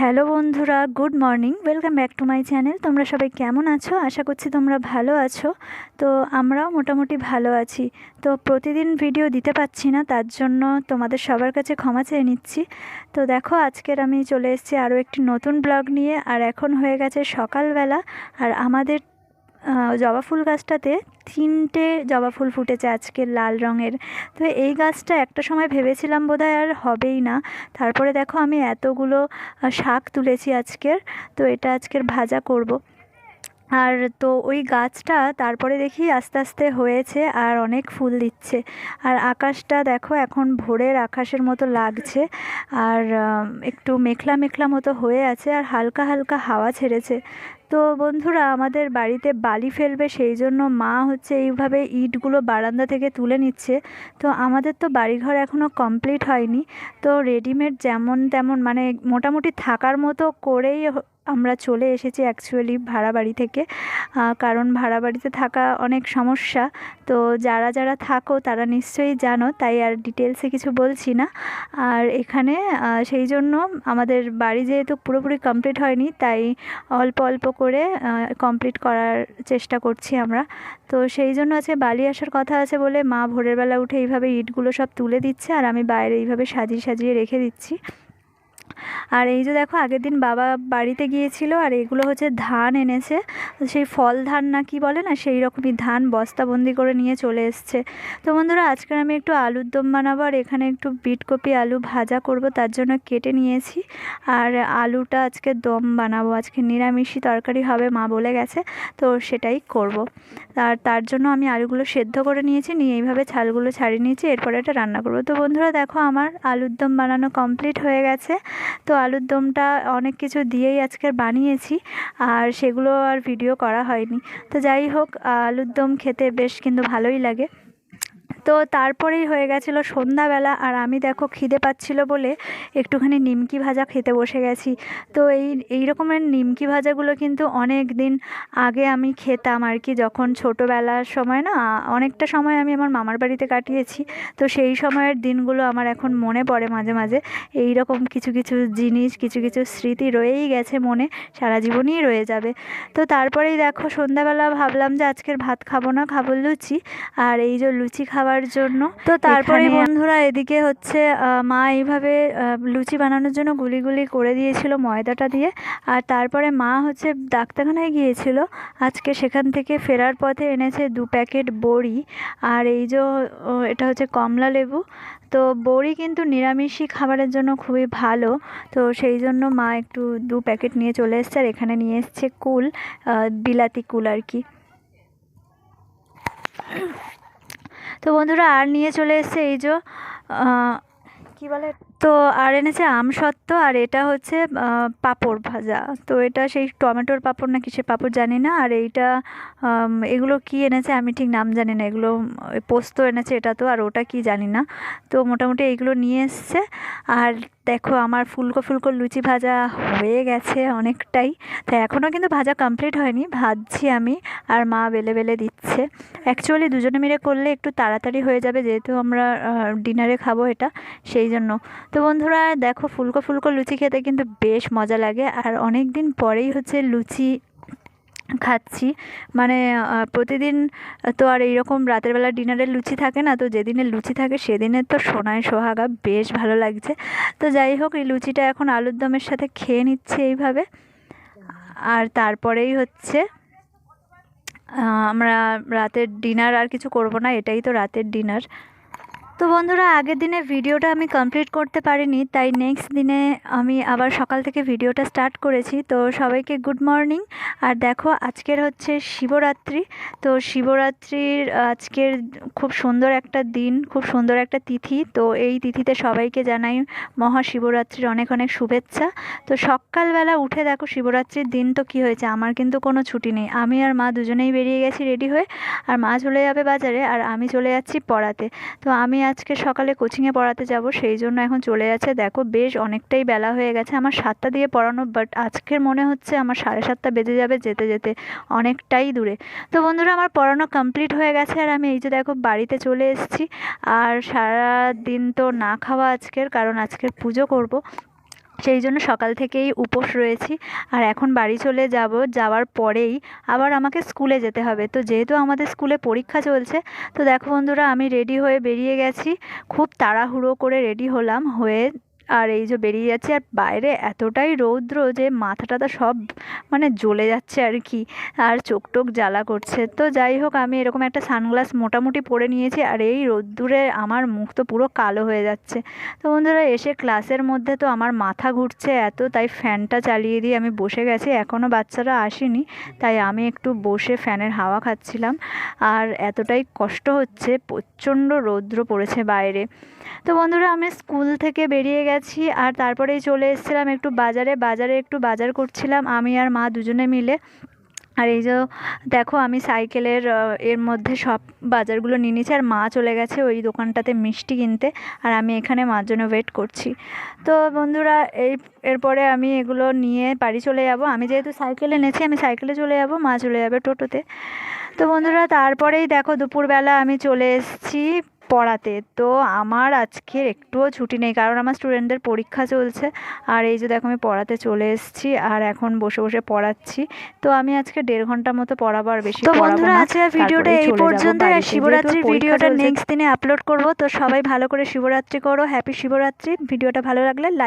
Hello বন্ধুরা, good morning, welcome back to my channel. তোমরা সবাই কেমন আছো? আশা করছি তোমরা ভালো আছো। তো আমরাও মোটামুটি ভালো আছি। তো প্রতিদিন ভিডিও দিতে পাচ্ছি না, তার জন্য তোমাদের সবার কাছে ক্ষমা চেয়ে নিচ্ছি। তো দেখো, আজকের আমি চলে এসেছি আরও একটি নতুন ব্লগ নিয়ে। আর এখন হয়ে গেছে সকালবেলা। আর আমাদের জবা ফুল গাছটাতে তিনটে জবা ফুল ফুটেছে আজকে লাল রঙের। তো এই গাছটা একটা সময় ভেবেছিলাম বোধহয় আর হবেই না। তারপরে দেখো আমি এতগুলো শাক তুলেছি আজকের, তো এটা আজকের ভাজা করব। আর তো ওই গাছটা তারপরে দেখি আস্তে আস্তে হয়েছে আর অনেক ফুল দিচ্ছে। আর আকাশটা দেখো এখন ভোরের আকাশের মতো লাগছে। আর একটু মেঘলা মেঘলা মতো হয়ে আছে আর হালকা হালকা হাওয়া ছেড়েছে। তো বন্ধুরা, আমাদের বাড়িতে বালি ফেলবে, সেই জন্য মা হচ্ছে এইভাবে ইটগুলো বারান্দা থেকে তুলে নিচ্ছে। তো আমাদের তো বাড়িঘর এখনও কমপ্লিট হয়নি। তো রেডিমেড যেমন তেমন মানে মোটামুটি থাকার মতো করেই আমরা চলে এসেছি অ্যাকচুয়ালি ভাড়া বাড়ি থেকে কারণ ভাড়া বাড়িতে থাকা অনেক সমস্যা। তো যারা যারা থাকো, তারা নিশ্চয়ই জানো, তাই আর ডিটেলসে কিছু বলছি না। আর এখানে সেই জন্য আমাদের বাড়ি যেহেতু পুরোপুরি কমপ্লিট হয়নি, তাই অল্প অল্প করে কমপ্লিট করার চেষ্টা করছি আমরা। তো সেই জন্য আছে, বালি আসার কথা আছে বলে মা ভোরের বেলা উঠে এইভাবে ইটগুলো সব তুলে দিচ্ছে, আর আমি বাইরে এইভাবে সাজিয়ে সাজিয়ে রেখে দিচ্ছি। আর এই যে দেখো, আগের দিন বাবা বাড়িতে গিয়েছিল আর এগুলো হচ্ছে ধান এনেছে। সেই ফল ধান না কি বলে না, সেই রকমই ধান বস্তাবন্দি করে নিয়ে চলে এসছে। তো বন্ধুরা, আজকে আমি একটু আলুর দম বানাবো আর এখানে একটু বিটকপি আলু ভাজা করব, তার জন্য কেটে নিয়েছি। আর আলুটা আজকে দম বানাবো, আজকে নিরামিষই তরকারি হবে, মা বলে গেছে, তো সেটাই করব। আর তার জন্য আমি আলুগুলো সেদ্ধ করে নিয়েছি, নিয়ে এইভাবে ছালগুলো ছাড়িয়ে নিয়েছি, এরপরে এটা রান্না করব। তো বন্ধুরা, দেখো, আমার আলুর দম বানানো কমপ্লিট হয়ে গেছে। তো আলুর দমটা অনেক কিছু দিয়েই আজকের বানিয়েছি, আর সেগুলো আর ভিডিও করা হয়নি। তো যাই হোক, আলুর দম খেতে বেশ কিন্তু ভালোই লাগে। তো তারপরেই হয়ে গেছিল সন্ধ্যাবেলা আর আমি দেখো খিদে পাচ্ছিল বলে একটুখানি নিমকি ভাজা খেতে বসে গেছি। তো এই এই রকমের নিমকি ভাজাগুলো কিন্তু অনেক দিন আগে আমি খেতাম আর কি। যখন ছোটোবেলার সময় না, অনেকটা সময় আমি আমার মামার বাড়িতে কাটিয়েছি। তো সেই সময়ের দিনগুলো আমার এখন মনে পড়ে মাঝে মাঝে। এই রকম কিছু কিছু জিনিস, কিছু কিছু স্মৃতি রয়েই গেছে মনে, সারা জীবনই রয়ে যাবে। তো তারপরেই দেখো সন্ধ্যাবেলা ভাবলাম যে আজকের ভাত খাব না, খাব লুচি। আর এই যে লুচি খাওয়ার জন্য। তো তারপরে বন্ধুরা এদিকে হচ্ছে মা এইভাবে লুচি বানানোর জন্য গুলি গুলি করে দিয়েছিল ময়দাটা দিয়ে। আর তারপরে মা হচ্ছে ডাক্তারখানায় গিয়েছিল। আজকে সেখান থেকে ফেরার পথে এনেছে দু প্যাকেট বড়ি। আর এই যে এটা হচ্ছে কমলা লেবু। তো বড়ি কিন্তু নিরামিষই খাবারের জন্য খুবই ভালো। তো সেই জন্য মা একটু দু প্যাকেট নিয়ে চলে এসছে। আর এখানে নিয়ে এসছে কুল বিলাতি কুল আর কি। তো বন্ধুরা আর নিয়ে চলে এসছে এই যে কী বলে? তো আর এনেছে আমসত্ত্ব আর এটা হচ্ছে পাপড় পাঁপড় ভাজা। তো এটা সেই টমেটোর পাপড় না কিসের পাপড় জানি না। আর এইটা এগুলো কি এনেছে আমি ঠিক নাম জানি না। এগুলো পোস্ত এনেছে এটা তো, আর ওটা কি জানি না। তো মোটামুটি এইগুলো নিয়ে এসছে। আর দেখো আমার ফুলকো ফুলকো লুচি ভাজা হয়ে গেছে অনেকটাই। তো এখনও কিন্তু ভাজা কমপ্লিট হয়নি, ভাজছি আমি আর মা বেলে বেলে দিচ্ছে। অ্যাকচুয়ালি দুজনে মিলে করলে একটু তাড়াতাড়ি হয়ে যাবে, যেহেতু আমরা ডিনারে খাব এটা, সেই জন্য। তো বন্ধুরা, দেখো ফুলকো ফুলকো লুচি খেতে কিন্তু বেশ মজা লাগে। আর অনেক দিন পরেই হচ্ছে লুচি খাচ্ছি। মানে প্রতিদিন তো আর এইরকম রাতের বেলা ডিনারে লুচি থাকে না, তো যেদিনে লুচি থাকে সেদিনের তো সোনায় সোহাগা বেশ ভালো লাগছে। তো যাই হোক, এই লুচিটা এখন আলুর দমের সাথে খেয়ে নিচ্ছে এইভাবে। আর তারপরেই হচ্ছে আমরা রাতের ডিনার আর কিছু করব না, এটাই তো রাতের ডিনার। তো বন্ধুরা, আগের দিনে ভিডিওটা আমি কমপ্লিট করতে পারিনি, তাই নেক্সট দিনে আমি আবার সকাল থেকে ভিডিওটা স্টার্ট করেছি। তো সবাইকে গুড মর্নিং আর দেখো, আজকের হচ্ছে শিবরাত্রি। তো শিবরাত্রির আজকের খুব সুন্দর একটা দিন, খুব সুন্দর একটা তিথি। তো এই তিথিতে সবাইকে জানাই মহাশিবরাত্রির অনেক অনেক শুভেচ্ছা। তো সকালবেলা উঠে দেখো, শিবরাত্রির দিন তো কি হয়েছে, আমার কিন্তু কোনো ছুটি নেই। আমি আর মা দুজনেই বেরিয়ে গেছি রেডি হয়ে। আর মা চলে যাবে বাজারে, আর আমি চলে যাচ্ছি পড়াতে। তো আমি আজকে সকালে কোচিংয়ে পড়াতে যাব, সেই জন্য এখন চলে যাচ্ছে। দেখো, বেশ অনেকটাই বেলা হয়ে গেছে। আমার সাতটা দিয়ে পড়ানো বাট আজকের মনে হচ্ছে আমার সাড়ে সাতটা বেজে যাবে, যেতে যেতে অনেকটাই দূরে। তো বন্ধুরা, আমার পড়ানো কমপ্লিট হয়ে গেছে, আর আমি এই যে দেখো বাড়িতে চলে এসেছি। আর সারা দিন তো না খাওয়া আজকের, কারণ আজকের পুজো করব। সেই জন্য সকাল থেকেই উপোস রয়েছি। আর এখন বাড়ি চলে যাব, যাওয়ার পরেই আবার আমাকে স্কুলে যেতে হবে। তো যেহেতু আমাদের স্কুলে পরীক্ষা চলছে, তো দেখো বন্ধুরা, আমি রেডি হয়ে বেরিয়ে গেছি। খুব তাড়াহুড়ো করে রেডি হলাম, হয়ে আর এই যে বেরিয়ে যাচ্ছি, আর বাইরে এতটাই রৌদ্র যে মাথা টাথা সব মানে জ্বলে যাচ্ছে আর কি, আর চোখ টোক জ্বালা করছে। তো যাই হোক, আমি এরকম একটা সানগ্লাস মোটামুটি পরে নিয়েছি, আর এই রোদ্দুরে আমার মুখ তো পুরো কালো হয়ে যাচ্ছে। তো বন্ধুরা, এসে ক্লাসের মধ্যে তো আমার মাথা ঘুরছে এত, তাই ফ্যানটা চালিয়ে দিয়ে আমি বসে গেছি। এখনও বাচ্চারা আসেনি, তাই আমি একটু বসে ফ্যানের হাওয়া খাচ্ছিলাম, আর এতটাই কষ্ট হচ্ছে, প্রচণ্ড রৌদ্র পড়েছে বাইরে। তো বন্ধুরা, আমি স্কুল থেকে বেরিয়ে গেছি। আর তারপরেই চলে এসেছিলাম একটু বাজারে। বাজারে একটু বাজার করছিলাম, আমি আর মা দুজনে মিলে। আর এই যে দেখো, আমি সাইকেলের এর মধ্যে সব বাজারগুলো নিয়ে নিয়েছি। আর মা চলে গেছে ওই দোকানটাতে মিষ্টি কিনতে আর আমি এখানে মার জন্য ওয়েট করছি। তো বন্ধুরা, এই, এরপরে আমি এগুলো নিয়ে বাড়ি চলে যাব। আমি যেহেতু সাইকেলে এনেছি, আমি সাইকেলে চলে যাব, মা চলে যাবে টোটোতে। তো বন্ধুরা, তারপরেই দেখো, দুপুরবেলা আমি চলে এসেছি। পড়াতে। তো আমার আজকের একটুও ছুটি নেই কারণ আমার স্টুডেন্টদের পরীক্ষা চলছে। আর এই যে দেখো আমি পড়াতে চলে এসেছি আর এখন বসে বসে পড়াচ্ছি। তো আমি আজকে দেড় ঘণ্টা মতো পড়াবার বেশি তো বন্ধুরা, আজকে ভিডিওটা এই পর্যন্ত আর শিবরাত্রির ভিডিওটা নেক্সট দিনে আপলোড করব তো সবাই ভালো করে শিবরাত্রি করো হ্যাপি শিবরাত্রি। ভিডিওটা ভালো লাগলে